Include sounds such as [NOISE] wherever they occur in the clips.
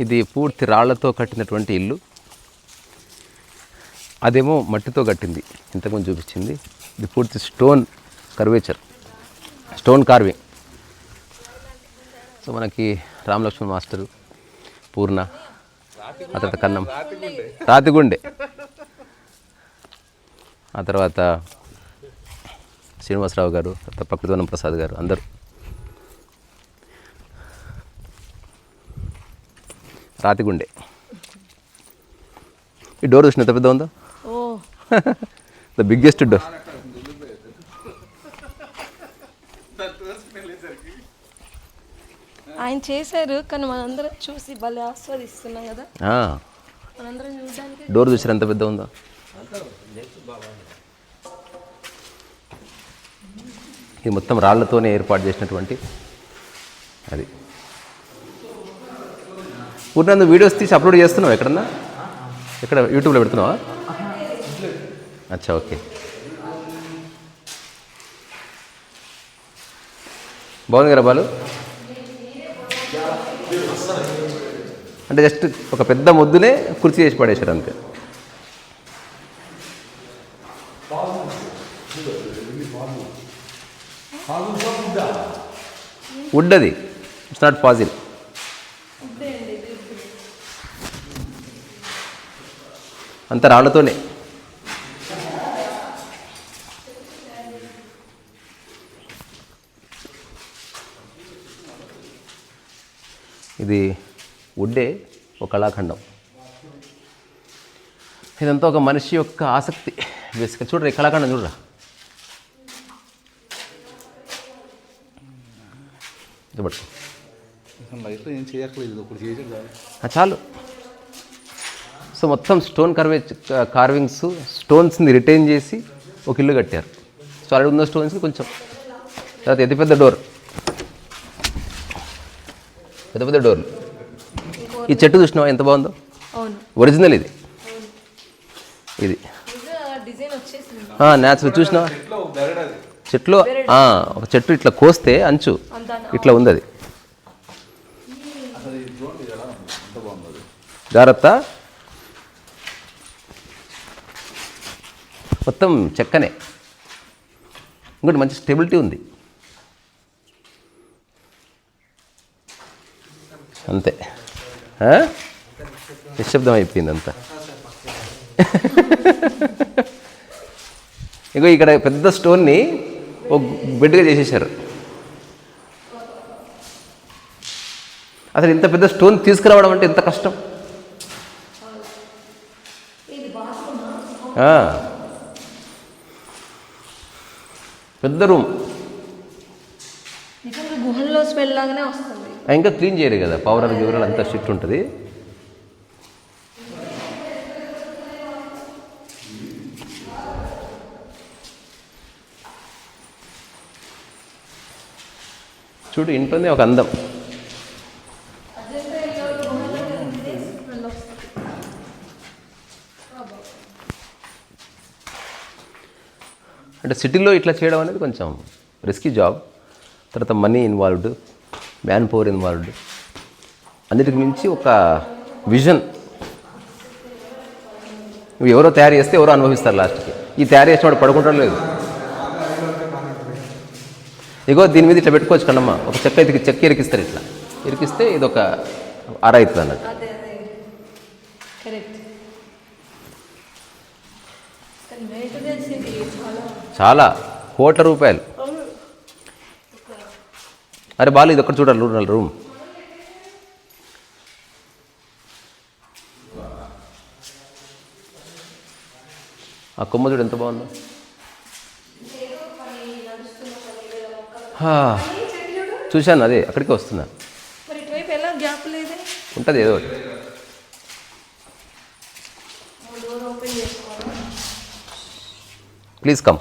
ఇది పూర్తి రాళ్ళతో కట్టినటువంటి ఇల్లు. అదేమో మట్టితో కట్టింది. ఇంతకుముందు చూపించింది. ఇది పూర్తి stone curvature. Stone carving. So మనకి రామలక్ష్మణ్ మాస్టరు పూర్ణ ఆ తర్వాత కన్నం. రాతిగుండె. ఆ తర్వాత శ్రీనివాసరావు గారు తర్వాత ప్రకృతివనం ప్రసాద్ గారు అందరూ. రాతిగుండె. ఈ డోర్ చూసిన ఎంత పెద్ద ఉందో? ఓ. [LAUGHS] The biggest door. ఆయన చేశారు కానీ మనందరం చూసి భలే ఆస్వాదిస్తున్నాం కదా. మనందరం చూడడానికి డోర్ చూసారు ఎంత పెద్ద ఉందో? ఇది మొత్తం రాళ్ళతోనే ఏర్పాటు చేసినటువంటి అది. ఊరినందు వీడియోస్ తీసి అప్లోడ్ చేస్తున్నావు ఎక్కడన్నా? ఎక్కడ? యూట్యూబ్లో పెడుతున్నావా? అచ్చా ఓకే. బాగుంది కదా బాలు? అంటే జస్ట్ ఒక పెద్ద ముద్దునే కుర్చీ చేసి పడేశారు అంతే. వుడ్ అది ఇట్స్ నాట్ పాజిల్ అంత రాళ్ళతోనే ఇది వుడ్డే ఒక కళాఖండం. ఇదంతా ఒక మనిషి యొక్క ఆసక్తి. బేసిక్గా చూడరా ఈ కళాఖండం చూడరా? పట్టుకో. చాలు. సో మొత్తం స్టోన్ కర్వే కార్వింగ్స్ స్టోన్స్ని రిటైన్ చేసి ఒక ఇల్లు కట్టారు. సో అక్కడ ఉన్న స్టోన్స్కి కొంచెం. తర్వాత ఎది పెద్ద డోర్ పెద్ద పెద్ద డోర్లు ఈ చెట్టు చూసినావా? ఎంత బాగుందో? అవును. ఒరిజినల్ ఇది. ఇది. డిజైన్ వచ్చేసింది. న్యాచురల్ చూసినావా? చెట్లు ఆ, ఒక చెట్టు ఇట్లా కోస్తే అంచు. ఇట్లా ఉంది అది అసలు ఈ డ్రోన్ ఇది ఎలా ఉంది? ఎంత బాగుంది అది? జాగ్రత్త. మొత్తం చెక్కనే. ఇంకోటి మంచి స్టెబిలిటీ ఉంది. అంతే? నిశ్శబ్దం అయిపోయింది అంతా. ఇగో ఇక్కడ పెద్ద స్టోన్ని ఒక బెడ్గా చేసేసారు అసలు ఇంత పెద్ద స్టోన్ తీసుకురావడం అంటే ఎంత కష్టం ఆ. పెద్ద రూమ్. గుహల్లో స్మెల్ లాగానే వస్తుంది. ఇంకా క్లీన్ చేయరు కదా పౌడర్ గివరల్ అంతా షిఫ్ట్ ఉంటుంది. చూడు ఇంట్లోనే ఒక అందం. అంటే సిటీలో ఇట్లా చేయడం అనేది కొంచెం రిస్కీ జాబ్ తర్వాత money involved manpower involved అన్నిటికి మించి ఒక విజన్ నువ్వు ఎవరో తయారు చేస్తే ఎవరో అనుభవిస్తారు లాస్ట్కి. ఈ తయారు చేసిన వాడు పడుకుంటాడు లేదు. ఇగో దీని మీద ఇట్లా పెట్టుకోవచ్చు కన్నమ్మ. ఒక చెక్క ఇది చెక్క ఇరికిస్తారు ఇట్లా. ఇరికిస్తే ఇది ఒక అర అన్నట్టు అదే అదే కరెక్ట్ కానీ మెయింటెనెన్స్ ఇది చాలా. కోట్ల రూపాయలు. అరే బాలు ఇది ఒక్కటి చూడాలి రూమ్ రూమ్. ఆ కొమ్మ చూడు ఎంత బాగుందో. హా. చూశాను అదే అక్కడికి వస్తున్నా. ఉంటుంది ఏదో ఒకటి. Please come.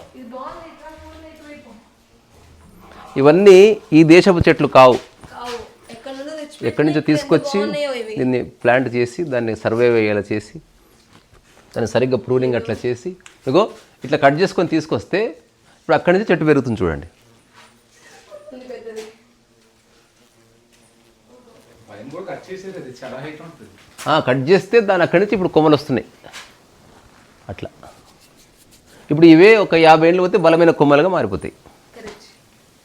ఇవన్నీ ఈ దేశపు చెట్లు కావు. ఎక్కడ నుండో తెచ్చి ఎక్కడి నుంచో తీసుకొచ్చి దీన్ని ప్లాంట్ చేసి దాన్ని సర్వే అయ్యేలా చేసి దాన్ని సరిగ్గా ప్రూనింగ్ అట్లా చేసి ఇగో ఇట్లా కట్ చేసుకొని తీసుకొస్తే ఇప్పుడు అక్కడి నుంచి చెట్టు పెరుగుతుంది చూడండి. కట్ చేస్తే దాని అక్కడి నుంచి ఇప్పుడు కొమ్మలు వస్తున్నాయి. అట్లా. ఇప్పుడు ఇవే ఒక యాభై ఏళ్ళు పోతే బలమైన కొమ్మలుగా మారిపోతాయి.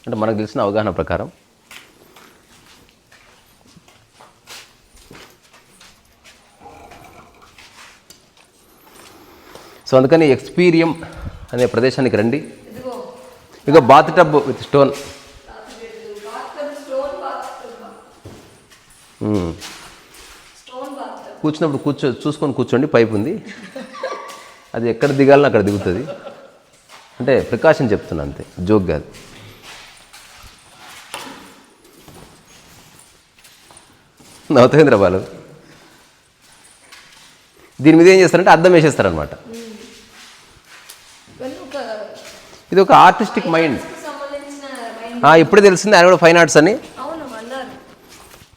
అంటే మనకు తెలిసిన అవగాహన ప్రకారం. సో అందుకని ఎక్స్పీరియం అనే ప్రదేశానికి రండి. ఇక బాత్ టబ్ విత్ స్టోన్. కూర్చున్నప్పుడు కూర్చో చూసుకొని కూర్చోండి పైపు ఉంది [LAUGHS] అది ఎక్కడ దిగాలని అక్కడ దిగుతుంది. అంటే ప్రికాషన్ చెప్తున్నా అంతే. జోక్ కాదు. నవతేంద్ర బాలు. దీని మీద ఏం చేస్తారంటే అద్దం వేసేస్తారనమాట ఇది ఒక ఆర్టిస్టిక్ మైండ్ ఇప్పుడే తెలిసింది ఆయన కూడా ఫైన్ ఆర్ట్స్ అని.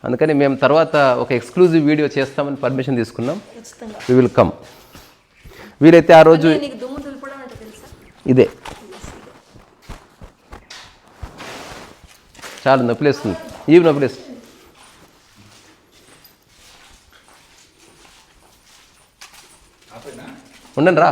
అందుకని మేము తర్వాత ఒక ఎక్స్క్లూజివ్ వీడియో చేస్తామని పర్మిషన్ తీసుకున్నాం. వి విల్ కమ్ వీలైతే ఆ రోజు నీకు దుమ్ము దులపడం అంటే తెలుసా? ఇదే. చాలా నొప్పిలేస్తుంది. ఇవి నొప్పిలేస్తుంది. ఆపైనా? ఉండండి రా.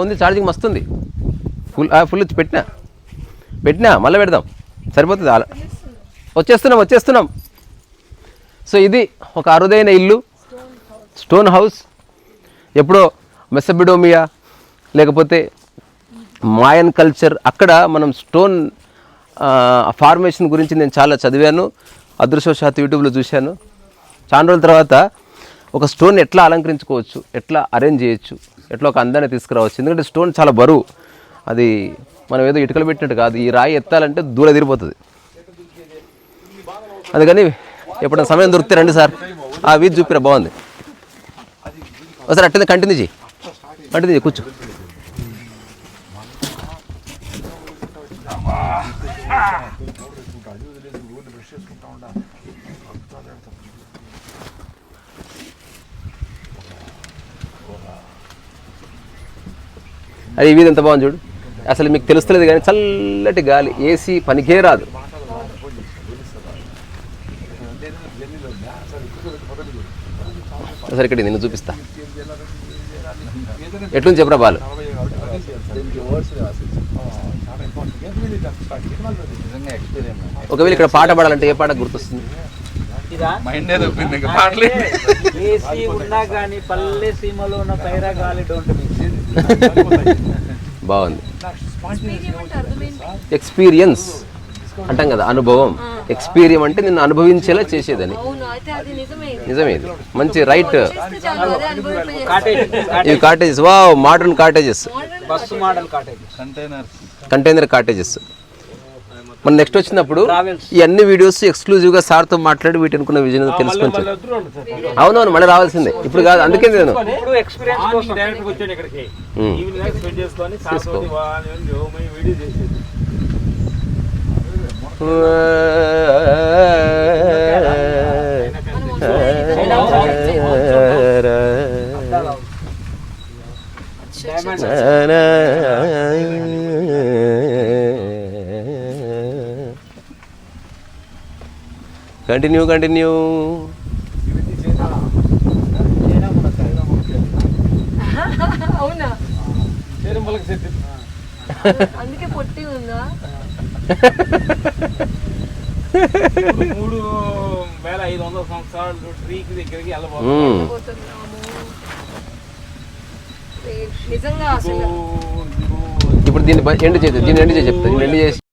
ఉంది ఛార్జింగ్ మస్తుంది. ఫుల్ ఫుల్ పెట్టినా. పెట్టినా మళ్ళీ పెడదాం. సరిపోతుంది? అలా వచ్చేస్తున్నాం వచ్చేస్తున్నాం. సో ఇది ఒక అరుదైన ఇల్లు. Stone house. ఎప్పుడో మెసబిడోమియా లేకపోతే మాయన్ కల్చర్ అక్కడ మనం స్టోన్ ఫార్మేషన్ గురించి నేను చాలా చదివాను. అదృష్టవశాత్తు యూట్యూబ్లో చూశాను. చాలా రోజుల తర్వాత ఒక స్టోన్ ఎట్లా అలంకరించుకోవచ్చు ఎట్లా అరేంజ్ చేయొచ్చు ఎట్లా ఒక అందాన్ని తీసుకురావచ్చు. ఎందుకంటే స్టోన్ చాలా బరువు. అది మనం ఏదో ఇటుకలు పెట్టినట్టు కాదు. ఈ రాయి ఎత్తాలంటే దూర తిరిగిపోతుంది. అందుకని ఎప్పుడైనా సమయం దొరికితే రండి సార్. ఆ వీధి చూపిరా బాగుంది. ఒకసారి అట్టింది కంటిన్యూ చేయి కంటిన్యూ చేయి కూర్చో. అది ఈ వీధి ఎంత బాగుంది చూడు. అసలు మీకు తెలుస్తలేదు కానీ చల్లటి గాలి ఏసీ పనికే రాదు. సరే ఇక్కడ నిన్ను చూపిస్తా. ఎట్లుంది చెప్పరా బాలు? ఒకవేళ ఇక్కడ పాట పాడాలంటే ఏ పాట గుర్తొస్తుంది? ఏసీ ఉన్నా కానీ పల్లె సీమలో ఉన్న పైరా గాలి డోంట్ మిక్స్ బాగుంది. ఎక్స్పీరియన్స్ అంటాం కదా అనుభవం. ఎక్స్పీరియం అంటే నిన్ను అనుభవించేలా చేసేదని. అవును అయితే అది నిజమే. నిజమే ఇది. మంచి రైట్ ఇవి కాటేజెస్ వా మోడర్న్ కాటేజెస్ కంటైనర్ కాటేజెస్ మన నెక్స్ట్ వచ్చినప్పుడు అన్ని వీడియోస్ ఎక్స్క్లూజివ్గా సార్తో మాట్లాడి వీటి అనుకున్న విజయం తెలుసుకొని. అవునవును మళ్ళీ రావాల్సిందే. ఇప్పుడు కాదు అందుకే నేను ఇప్పుడు [LAUGHS] కంటిన్యూ కంటిన్యూ అవునా? అందుకే పొట్టి ఉందా? మూడు వేల ఐదు వందల సంవత్సరాలు ట్రీకి దగ్గరికి వెళ్ళబోతుంది నిజంగా ఇప్పుడు దీన్ని ఎండ్ చేద్దాం. దీన్ని ఎండ్ చేసి చెప్తా. దీన్ని ఎండ్ చేసి